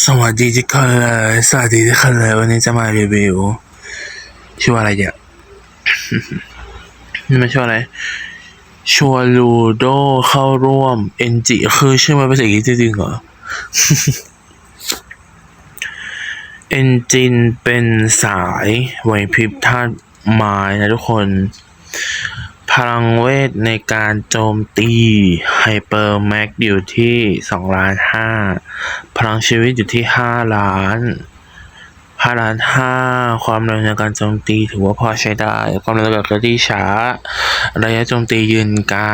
สวัสดีทุกคนเลยสวัสดีทุกคนเลยวันนี้จะมารีวิวชื่อว่าอะไรเนี่ยนี่มันชื่ออะไรชัวลูโดเข้าร่วมเอ็นจิคือชื่อมันภาษาอังกฤษจริงๆเหรอเอนจินเป็นสายไหวพริบธาตุไม้นะทุกคน พลังเวทในการโจมตีไฮเปอร์แม็กอยู่ที่2ล้าน5พลังชีวิตอยู่ที่5ล้าน5ล้าน5ความเร็วในการโจมตีถือว่าพอใช้ได้ ความเร็วกับเคลื่อนที่ช้า ระยะโจมตียืนไกล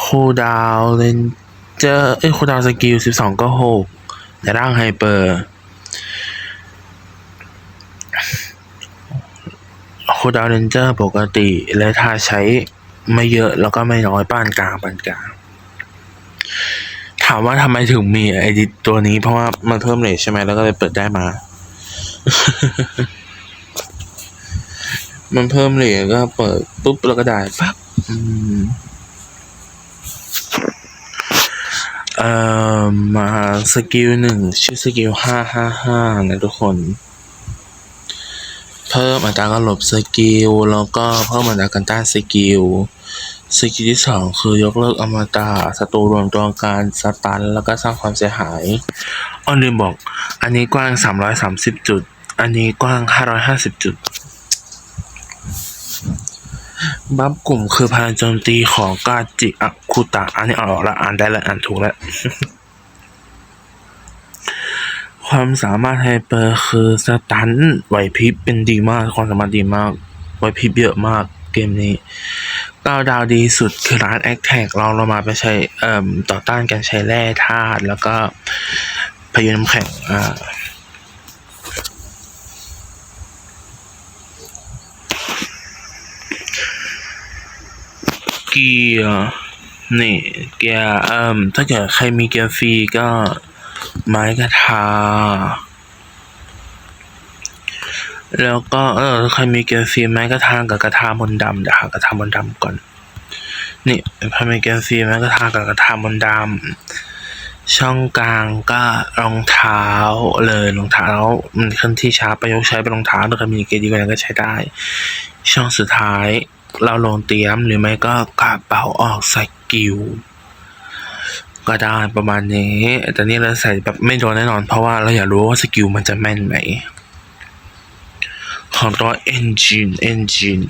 คูดาวน์เลนเจอร์เอ้คูดาวน์สกิล12ก็6ในร่างไฮเปอร์ คูลดาวน์เรนเจอร์ปกติ และถ้าใช้ไม่เยอะแล้วก็ไม่น้อยปานกลางปานกลางถามว่าทำไมถึงมีไอดิตัวนี้เพราะว่ามันเพิ่มเลทใช่ไหมแล้วก็เลยเปิดได้มา มันเพิ่มเลทก็เปิดปุ๊บแล้วก็ได้ปั๊บเอ่อมาสกิลหนึ่งชื่อสกิลห้าห้าห้านะทุกคน เพิ่มอัตราการหลบสกิลแล้วก็เพิ่มอัตราการต้านสกิลสกิลที่สองคือยกเลิกอมตะศัตรูรวมตัวการสตันแล้วก็สร้างความเสียหายอ้อลืมบอก อันนี้กว้าง330จุด อันนี้กว้าง550จุด บัฟกลุ่มคือพลังโจมตีของกาจิอาคุตะ อันนี้ออกล้วอ่านได้ล้วอ่านถูกแล้ว ความสามารถไฮเปอร์คือสตันไหวพริบเป็นดีมากความสามารถดีมาก ไหวพริบเยอะมากเกมนี้ก้าวดาวดีสุดคือร้านแอคแท็กเราเรามาไปใช้เอ่อต่อต้านการใช้แร่ธาตุแล้วก็พายุน้ำแข็งอ่าเกียร์นี่เกียร์เอ่มถ้าเกิดใครมีเกียร์ฟรีก็ ไม้กระทา แล้วก็เออใครมีเกียร์ฟรีไม้กระทากับกระทามนดำเดี๋ยวหากระทามนดำก่อน นี่ใครมีเกียร์ฟรีไม้กระทากับกระทามนดำช่องกลางก็รองเท้าเลยรองเท้ามันเคลื่อนที่ช้าประยุกต์ใช้เป็นรองเท้าถ้าใครมีเกียร์ดีกว่านั้นก็ใช้ได้ ช่องสุดท้ายเราลงเตรียมหรือไม่ก็กระเป๋าออกสกิล ก็ได้ประมาณนี้ แต่นี่เราใส่แบบไม่โดนแน่นอน เพราะว่าเราอยากรู้ว่าสกิลมันจะแม่นไหม ของตัว engine engine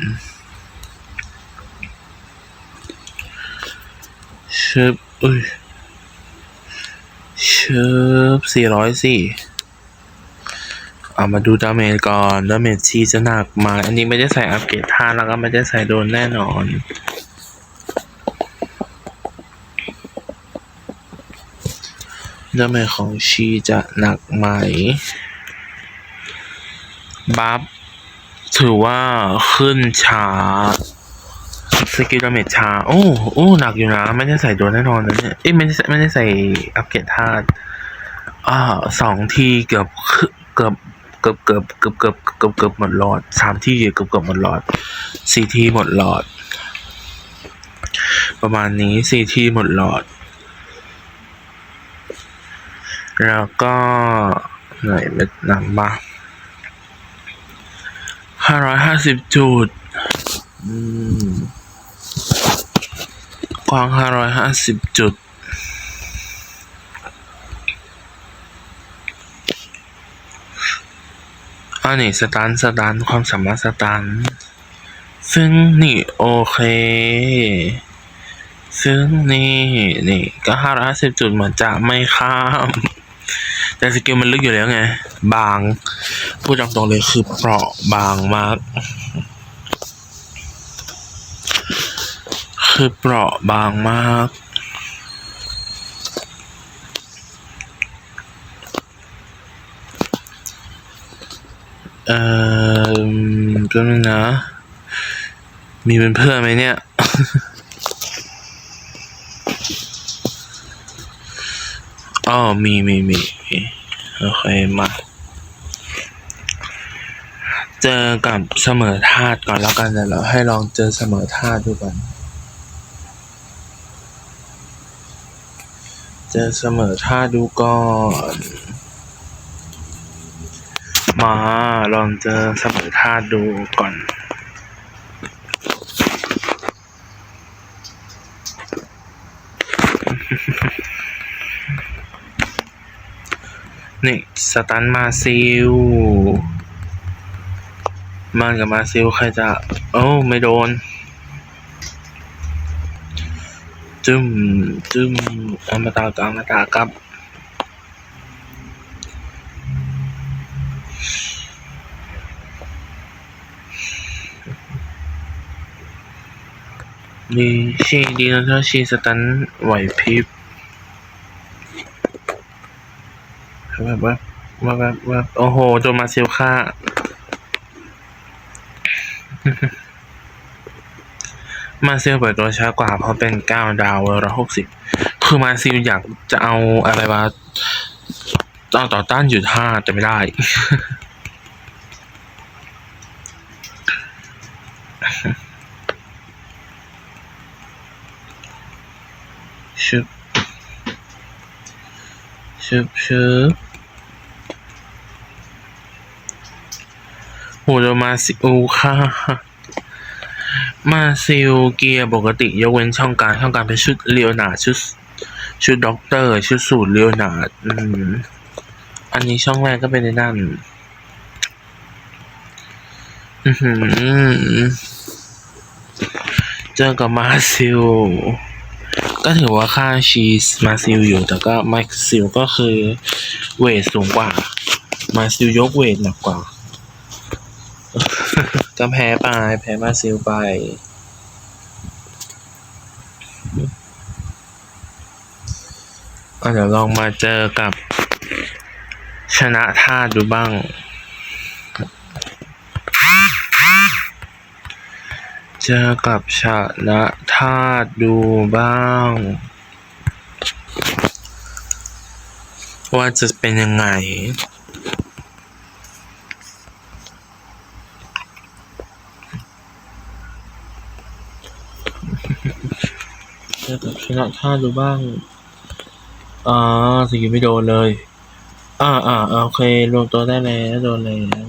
ชึบอุ้ยชึบสี่ร้อยสี่เอามาดูดาเมจก่อน ดาเมจชีจะหนักมา อันนี้ไม่ได้ใส่อัปเกรดท่าแล้วก็ไม่ได้ใส่โดนแน่นอน ดาเมจของชีจะหนักไหม บัฟถือว่าขึ้นช้า สกิลดาเมจช้า โอ้ โอ้ หนักอยู่นะ ไม่ได้ใส่โดนแน่นอนนะเนี่ย เอ้ยไม่ได้ไม่ได้ใส่อัปเกรดธาตุอ่าสองทีเกือบเกือบเกือบเกือบเกือบเกือบเกือบเกือบหมดหลอดสามทีเกือบเกือบหมดหลอดสี่ทีหมดหลอด ประมาณนี้สี่ทีหมดหลอด แล้วก็ไหนเม็ดน้ำบ้างห้าร้อยห้าสิบจุดกว้างห้าร้อยห้าสิบจุด อันนี้สตันสตันความสามารถสตันซึ่งนี่โอเค ซึ่งนี่นี่ก็ห้าร้อยห้าสิบจุดเหมือนจะไม่ข้าม แต่สกิลมันลึกอยู่แล้วไง บาง พูดตรงๆเลยคือเปราะบางมาก คือเปราะบางมากเอ่อก็นึงนะ มีเป็นเพื่อนไหมเนี่ย อ๋อมีมีมีโอเคมา เจอกับเสมอธาตุก่อนแล้วกันเดี๋ยวเราให้ลองเจอเสมอธาตุดูก่อนเจอเสมอท่าดูก่อนมาลองเจอเสมอท่าดูก่อน นี่สตันมาซิลมันกับมาซิลใครจะ โอ้ไม่โดน จึมจึมอมตะกับอมตะกับดีชีดีนะถ้าชีสตันไหวพริบ แบบว่าว่าแบบว่าโอ้โหโดนมาเซลฆ่ามาเซลเปิดตัวช้ากว่าเพราะเป็นเก้าดาวร้อยหกสิบคือมาซิลอยากจะเอาอะไรมาต่อต่อต้านหยุดห้าแต่ไม่ได้ ชึบชึบชึบ โหโดมาซิลค่ะมาซิลเกียร์ปกติยกเว้นช่องการช่องการเป็นชุดเลียวนาชุด ชุดด็อกเตอร์ ชุดสูตรเลียวนาอืมอันนี้ช่องแรกก็เป็นในนั่นอือหือเจอกับมาซิลก็ถือว่าค่าชีสมาซิลอยู่ แต่ก็มาซิลก็คือเวทสูงกว่า มาซิลยกเวทหนักกว่า ก็แพ้ไป แพ้มาซิลไปก็เดี๋ยวลองมาเจอกับชนะธาดูบ้าง เจอกับชนะธาตุดูบ้าง ว่าจะเป็นยังไง เจอกับช นะธาดูบ้าง อ่าสกิลไม่โดนเลย อ่าอ่าโอเค รวมตัวได้แล้วโดนแล้ว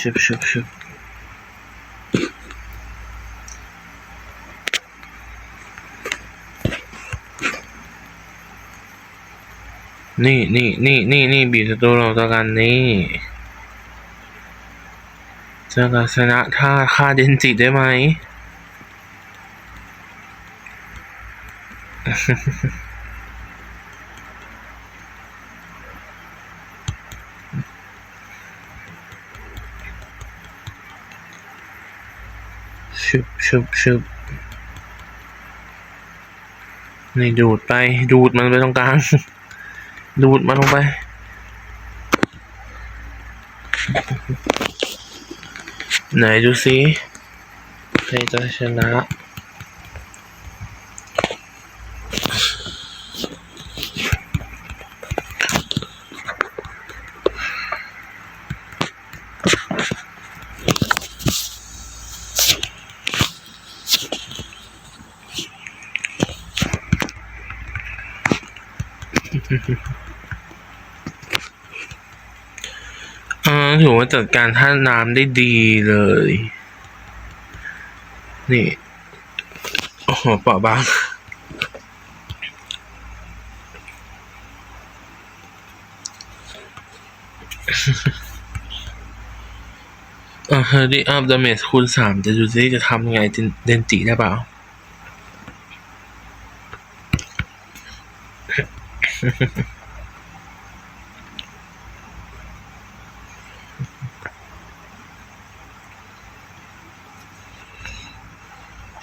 ชุบชุบชุบนี่นี่นี่นี่นี่บีบศัตรูลงตัวกันนี่ จอกับชนะท่าฆ่าเดนจิได้ไหม ชุบชุบชุบนี่ดูดไป ดูดมันไปตรงกลาง ดูดมันลงไป ไหนดูซิใครจะชนะ ว่าจัดการท่าน้ำได้ดีเลย นี่ โอ้โหเปาะบางอ่าเฮอร์ดี้อัพดาเมจคูณสามจะดูซิจะทำยังไงเดนจิได้เปล่า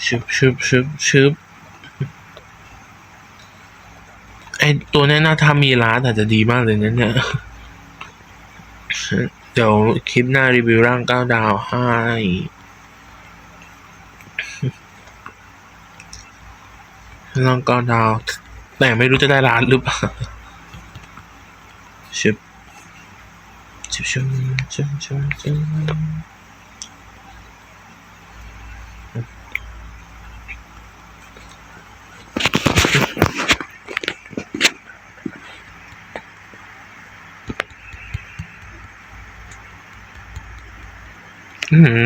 ชึบชึบชึบชึบไอตัวนี้น่าทำมีร้านอาจจะดีมากเลยนะเนี่ย เดี๋ยวคลิปหน้ารีวิวร่างเก้าดาวให้ร่างเก้าดาว แต่ไม่รู้จะได้ร้านหรือเปล่าชึบชึบชึบชึบชึบชึบ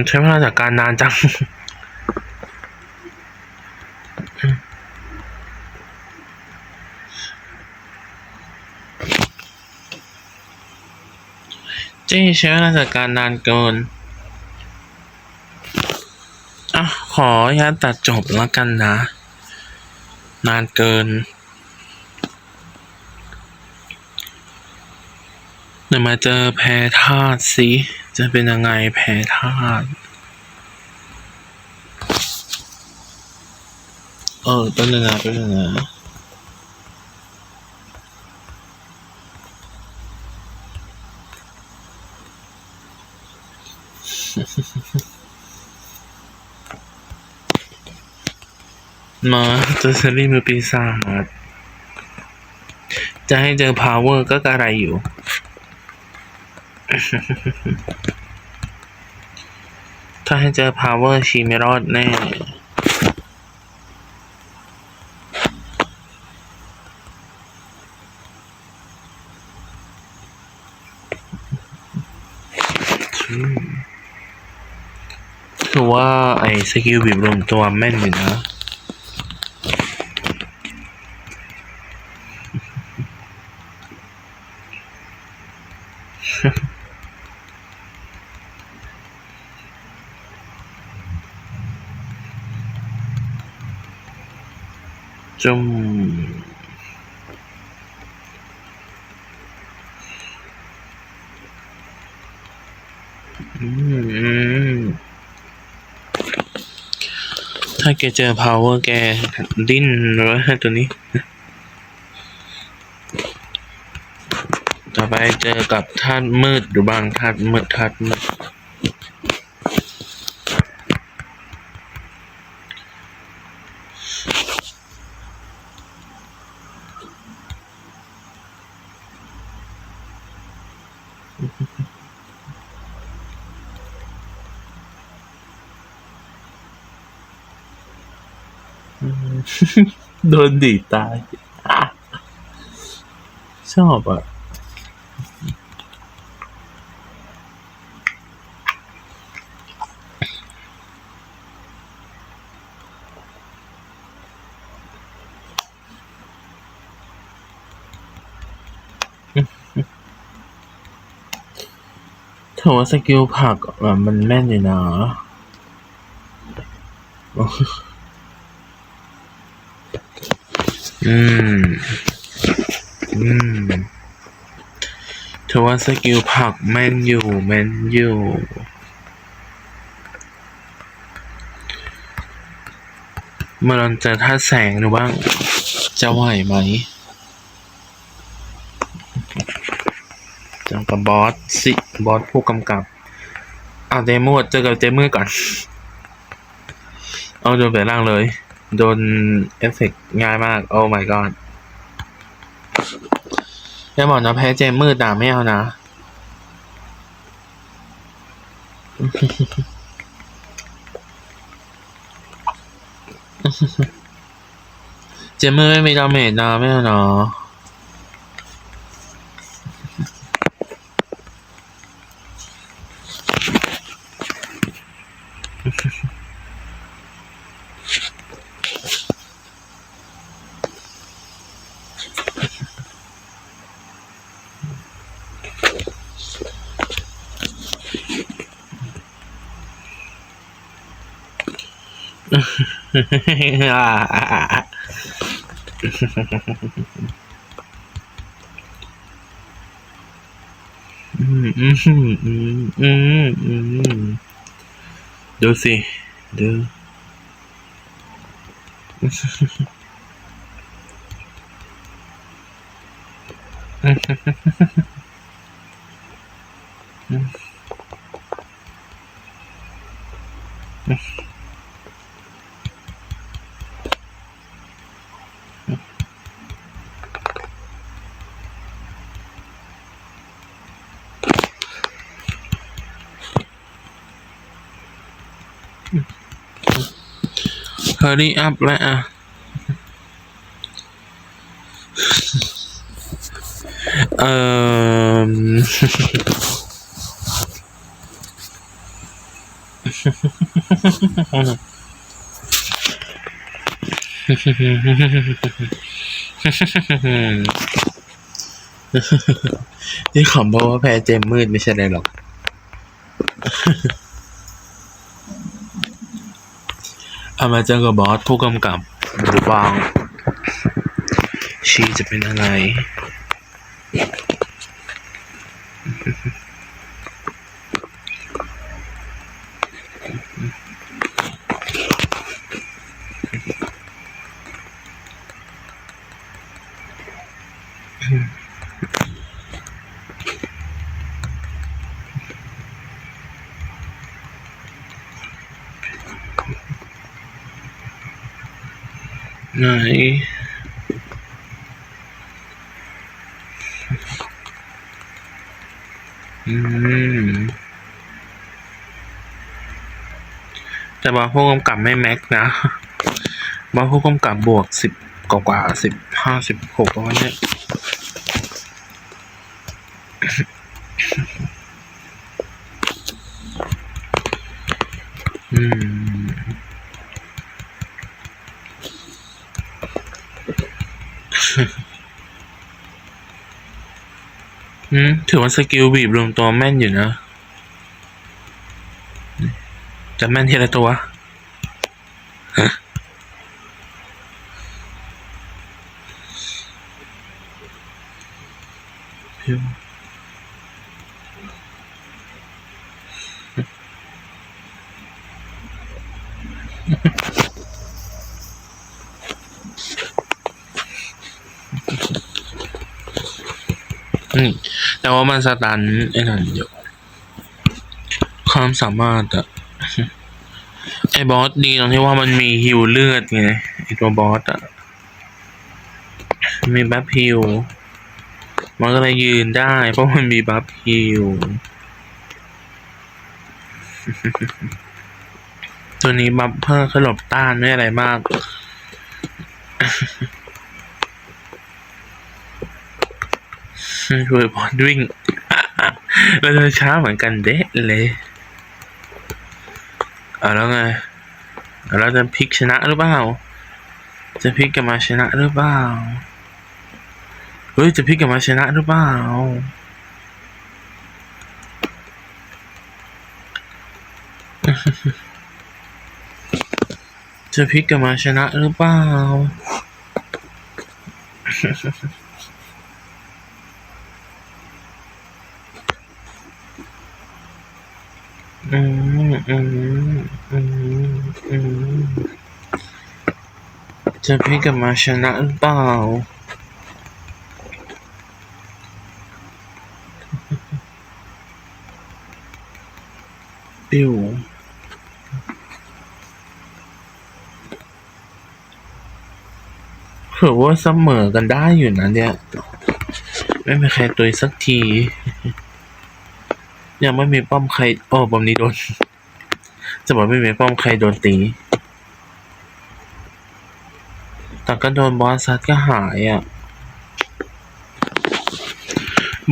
ใช้เวลาจากการนานจังเจ๊ใช้เวลาจากการนานเกิน อะ ขออนุญาตตัดจบแล้วกันนะ นานเกิน เดี๋ยวมาเจอแพ้ธาตุสิ จะเป็นยังไงแพ้ธาตุเออเป็นยังไงเป็นยังไงมาเจอซีรีมือปีศาจจะให้เจอ power ก็กระไรอยู่ ถ้าให้เจอ power ชีไม่รอดแน่คือว่าไอ้สกิลบีบรวมตัวแม่นอยู่นะ จุ่มอืมถ้าแกเจอ power แกดิ้นเลยตัวนี้ ต่อไปเจอกับธาตุมืดหรือบางธาตุมืดธาตุมืด โดนดีตาย ชอบอะ ถือว่าสกิลผักมันแม่นอยู่นะ อืม อืมถือว่าสกิลผักแม่นอยู่แม่นอยู่เมื่อเราเจอท่าตุแสงหรือบ้าง จะไหวไหมเจอกับบอสสิบอสผู้กำกับ เอาเจมืดเจอกับเจมืดก่อน เอาโดนแปลงร่างเลย โดนเอฟเฟกง่ายมาก โอ้ my god อย่าบอกนะแพ้เจมมืดด่าไม่เอานะ เจมืดไม่มีดาเมจนะไม่เอาเนาะ อืมอืมอืมอืมอืมอืม ดูสิดู เฮอรี่อัพแล้วอะ เอ่อที่ขำเพราะว่าแพ้เจมมืดไม่ใช่อะไรหรอก เอามาเจอกับบอสผู้กำกับหรือบางชีจะเป็นอะไร ไหน อืม แต่บางผู้กำกับไม่แม็กนะบางผู้กำกับบวกสิบกว่ากว่าสิบห้าสิบหกประมาณเนี้ยอืมอืมถือว่าสกิลบีบรวมตัวแม่นอยู่นะ จะแม่นทีละตัวฮะอืมแต่ว่ามันสตันไอ้นั่นอยู่ความสามารถอะ บอสดีตรงที่ว่ามันมีฮิวเลือดไงไอ้ตัวบอสอะมีบัฟฮิวมันก็เลยยืนได้ เพราะมันมีบัฟฮิวตัวนี้บัฟเพิ่มขลบต้านไม่อะไรมาก ช่วยบอสวิ่งแล้วจะช้าเหมือนกันเดะเลย เอาแล้วไง เอาจะพลิกชนะหรือเปล่า จะพลิกกลับมาชนะหรือเปล่า เฮ้ย จะพลิกกลับมาชนะหรือเปล่า จะพลิกกลับมาชนะหรือเปล่า อืมอืมอืมอืมจะพลิกับมาชนะหรือเปล่าปิวเผื่อว่าเสมอกันได้อยู่นะเนี่ย ไม่มีใครตุยสักที ยังไม่มีป้อมใครโอ้ป้อมนี้โดน จะบอกไม่มีป้อมใครโดนตีแต่ก็โดนบอสซัดก็หายอะ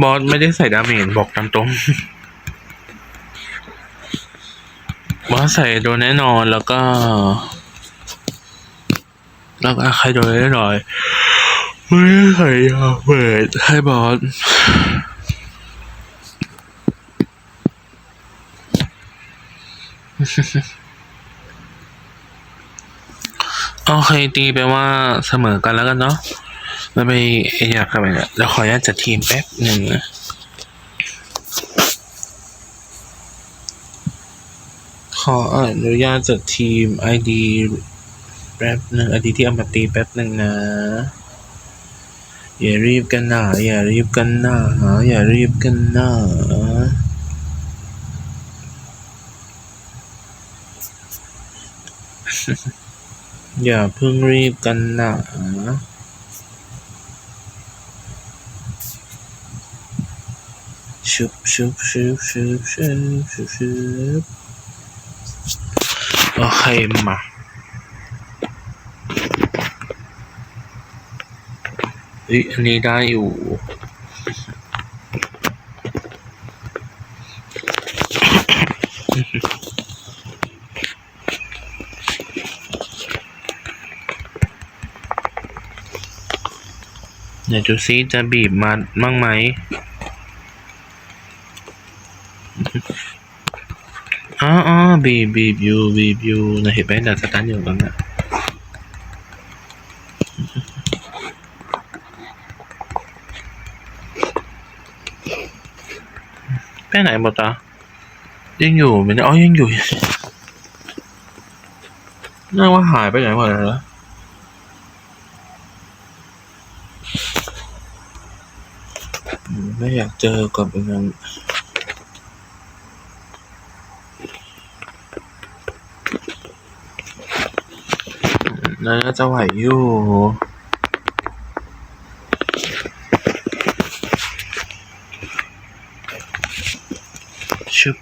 บอสไม่ได้ใส่ดาเมจบอกตามตรง บอสใส่โดนแน่นอนแล้วก็ แล้วก็ใครโดนแน่นอนไม่ได้ใส่ยาเปิดให้บอส โอเคตีไปว่าเสมอกันแล้วกันเนาะแล้วไปไอ้ยากกันไปเนี่ยแล้วขออนุญาตจัดทีมแป๊บหนึ่งนะขออนุญาตจัดทีม ID แป๊บหนึ่ง ID ที่เอามาตีแป๊บหนึ่งนะอย่ารีบกันหนะอย่ารีบกันหนะอย่ารีบกันหนะ อย่าเพิ่งรีบกันนะชุบชุบชุบชุบชุบชุบชุบโอเคมาเฮ้ยอันนี้ได้อยู่ เดี๋ยวดูซิจะบีบมาบ้างไหม อ๋ออ๋อบีบบีบอยู่บีบอยู่นะเห็นไหมเดี๋ยวสตาร์ทอยู่ตรงนั้นไปไหนหมดอะยังอยู่ไหมเนี่ยอ๋อยังอยู่น่าว่าหายไปไหนหมดแล้วอืม ไม่อยากเจอกับเป็นงั้นน่าจะไหวอยู่ชึบ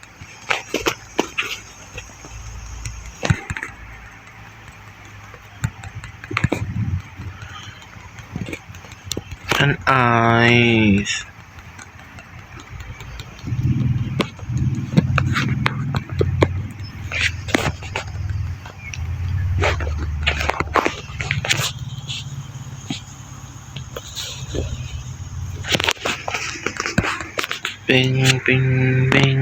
ท่านไอซ์ ปิงปิง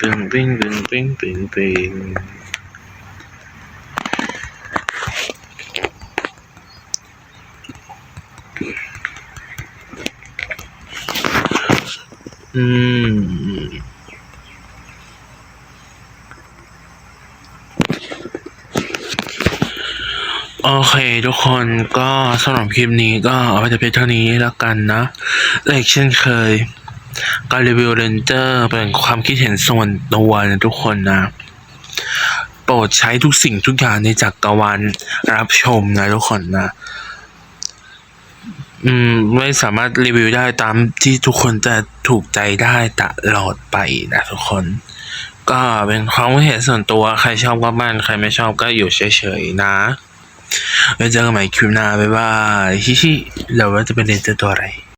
ปิงปิงปิงปิงปิงปิงอืมโอเคทุกคนก็สำหรับคลิปนี้ก็เอาไว้แต่เพียงเท่านี้แล้วกันนะและอีกเช่นเคย การรีวิวเรนเจอร์เป็นความคิดเห็นส่วนตัวนะทุกคนนะ โปรดใช้ทุกสิ่งทุกอย่างในจักรวาลรับชมนะทุกคนนะ อืม ไม่สามารถรีวิวได้ตามที่ทุกคนจะถูกใจได้ตลอดไปนะทุกคน ก็เป็นความคิดเห็นส่วนตัวใครชอบก็บ้านใครไม่ชอบก็อยู่เฉยๆนะไว้เจอกันใหม่คลิปหน้าบ๊ายบายฮิฮิเราว่าจะเป็นเรนเจอร์ตัวอะไร